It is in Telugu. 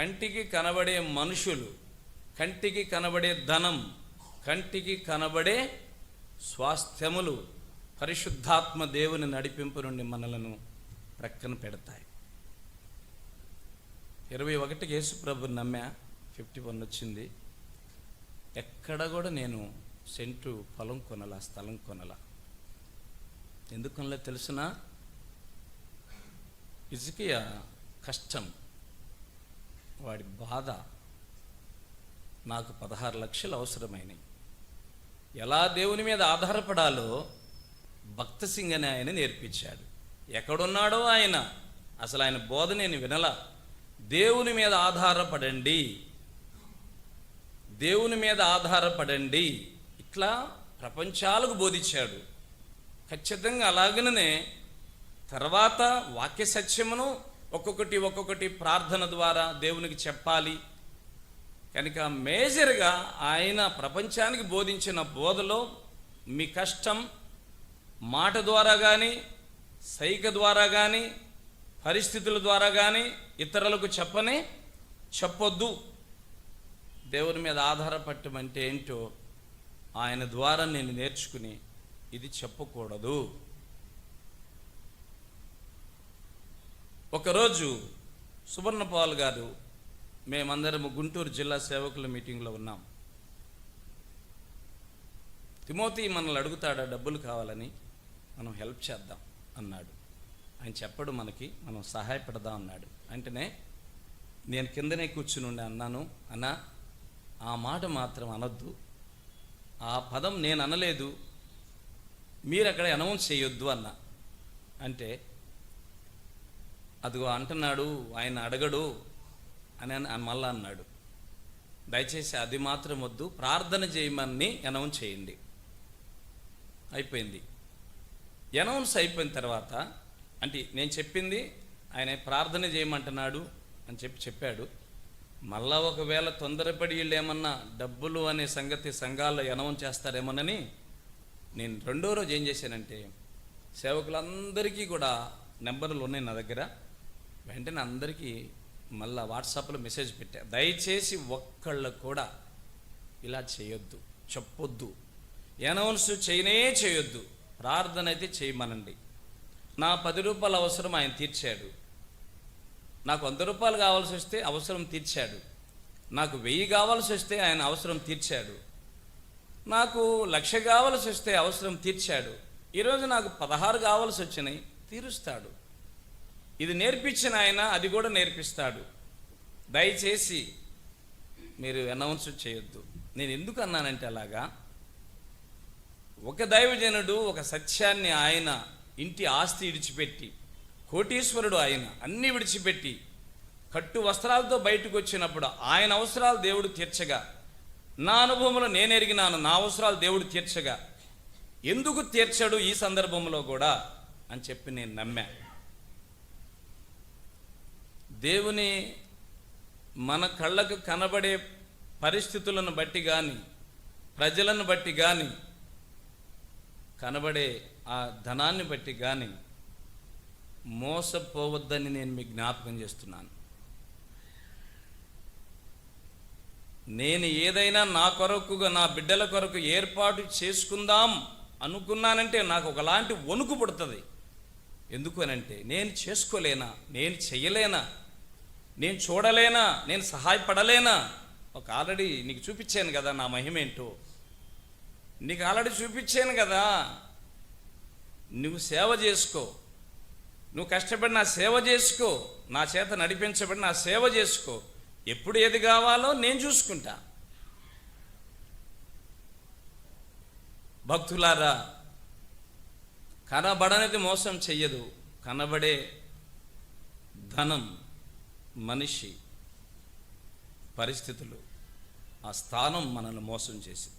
కంటికి కనబడే మనుషులు కంటికి కనబడే ధనం కంటికి కనబడే స్వాస్థ్యములు పరిశుద్ధాత్మ దేవుని నడిపింపు నుండి మనలను ప్రక్కన పెడతాయి. ఇరవై ఒకటికి యేసుప్రభు నమ్మా ఫిఫ్టీ వన్ వచ్చింది. ఎక్కడ కూడా నేను సెంటు పొలం కొనలా స్థలం కొనలా. ఎందుకు కొనలే తెలుసునా? ఇసుకియ కష్టం. వాడి బాధ నాకు పదహారు లక్షలు అవసరమైనవి ఎలా దేవుని మీద ఆధారపడాలో భక్త సింగ్ అని ఆయన నేర్పించాడు. ఎక్కడున్నాడో ఆయన? అసలు ఆయన బోధ నేను వినలా. దేవుని మీద ఆధారపడండి. దేవుని మీద ఆధారపడండి. ఇట్లా ప్రపంచాలకు బోధించాడు. ఖచ్చితంగా అలాగనే తర్వాత వాక్య సత్యమును ఒక్కొక్కటి ఒక్కొక్కటి ప్రార్థన ద్వారా దేవునికి చెప్పాలి. కనుక మేజర్గా ఆయన ప్రపంచానికి బోధించిన బోధలో మీ కష్టం మాట ద్వారా కానీ సైక ద్వారా కానీ పరిస్థితుల ద్వారా కానీ ఇతరులకు చెప్పని చెప్పొద్దు. దేవుని మీద ఆధారపడటం ఏంటో ఆయన ద్వారా నేను నేర్చుకుని ఇది చెప్పకూడదు. ఒకరోజు సువర్ణపాల్ గారు మేమందరము గుంటూరు జిల్లా సేవకుల మీటింగ్లో ఉన్నాం. తిమోతి మనల్ని అడుగుతాడా డబ్బులు కావాలని? మనం హెల్ప్ చేద్దాం అన్నాడు. ఆయన చెప్పడు మనకి మనం సహాయపడదాం అన్నాడు. అంటేనే నేను కిందనే కూర్చుని ఉండి అన్నాను అన్నా ఆ మాట మాత్రం అనొద్దు. ఆ పదం నేను అనలేదు. మీరు అక్కడ అనౌన్స్ చేయొద్దు అన్న. అంటే అదిగో అంటున్నాడు ఆయన అడగడు అని మళ్ళా అన్నాడు. దయచేసి అది మాత్రం వద్దు ప్రార్థన చేయమని అనౌన్స్ చేయండి. అయిపోయింది. అనౌన్స్ అయిపోయిన తర్వాత అంటే నేను చెప్పింది ఆయన ప్రార్థన చేయమంటున్నాడు అని చెప్పి చెప్పాడు. మళ్ళా ఒకవేళ తొందరపడి వీళ్ళు ఏమన్నా డబ్బులు అనే సంగతి సంఘాల్లో అనౌన్స్ చేస్తారేమోనని నేను రెండో రోజు ఏం చేశానంటే సేవకులందరికీ కూడా నెంబర్లు ఉన్నాయి నా దగ్గర. వెంటనే అందరికీ మళ్ళీ వాట్సాప్లో మెసేజ్ పెట్టా. దయచేసి ఒక్కళ్ళు కూడా ఇలా చేయొద్దు చెప్పొద్దు. అనౌన్స్ చేయనే చేయొద్దు. ప్రార్థన అయితే చేయమనండి. నా పది రూపాయల అవసరం ఆయన తీర్చాడు. నాకు వంద రూపాయలు కావాల్సి వస్తే అవసరం తీర్చాడు. నాకు వెయ్యి కావాల్సి వస్తే ఆయన అవసరం తీర్చాడు. నాకు లక్ష కావాల్సి వస్తే అవసరం తీర్చాడు. ఈరోజు నాకు పదహారు కావాల్సి వచ్చినాయి తీరుస్తాడు. ఇది నేర్పించిన ఆయన అది కూడా నేర్పిస్తాడు. దయచేసి మీరు అనౌన్స్ చేయొద్దు. నేను ఎందుకు అన్నానంటే అలాగా? ఒక దైవజనుడు ఒక సత్యాన్ని ఆయన ఇంటి ఆస్తి విడిచిపెట్టి కోటీశ్వరుడు ఆయన అన్నీ విడిచిపెట్టి కట్టు వస్త్రాలతో బయటకు వచ్చినప్పుడు ఆయన అవసరాలు దేవుడు తీర్చగా నా అనుభవంలో నేను ఎరిగినాను నా అవసరాలు దేవుడు తీర్చగా ఎందుకు తీర్చాడు ఈ సందర్భంలో కూడా అని చెప్పి నేను నమ్మా దేవుని మన కళ్ళకు కనబడే పరిస్థితులను బట్టి కానీ ప్రజలను బట్టి కానీ కనబడే ఆ ధనాన్ని బట్టి కానీ మోసపోవద్దని నేను మీకు జ్ఞాపకం చేస్తున్నాను. నేను ఏదైనా నా కొరకుగా నా బిడ్డల కొరకు ఏర్పాటు చేసుకుందాం అనుకున్నానంటే నాకు ఒకలాంటి వణుకు పుడుతుంది. ఎందుకు అనంటే నేను చేసుకోలేనా? నేను చేయలేనా నేను చూడలేనా? నేను సహాయపడలేనా? ఒక ఆల్రెడీ నీకు చూపించాను కదా నా మహిమేంటో. నీకు ఆల్రెడీ చూపించాను కదా. నువ్వు సేవ చేసుకో. నువ్వు కష్టపడి నా సేవ చేసుకో. నా చేత నడిపించబడి నా సేవ చేసుకో. ఎప్పుడు ఏది కావాలో నేను చూసుకుంటా. భక్తులారా కనబడనిది మోసం చెయ్యదు. కనబడే ధనం. మనిషి పరిస్థితులు ఆ స్థానం మనల్ని మోసం చేసింది.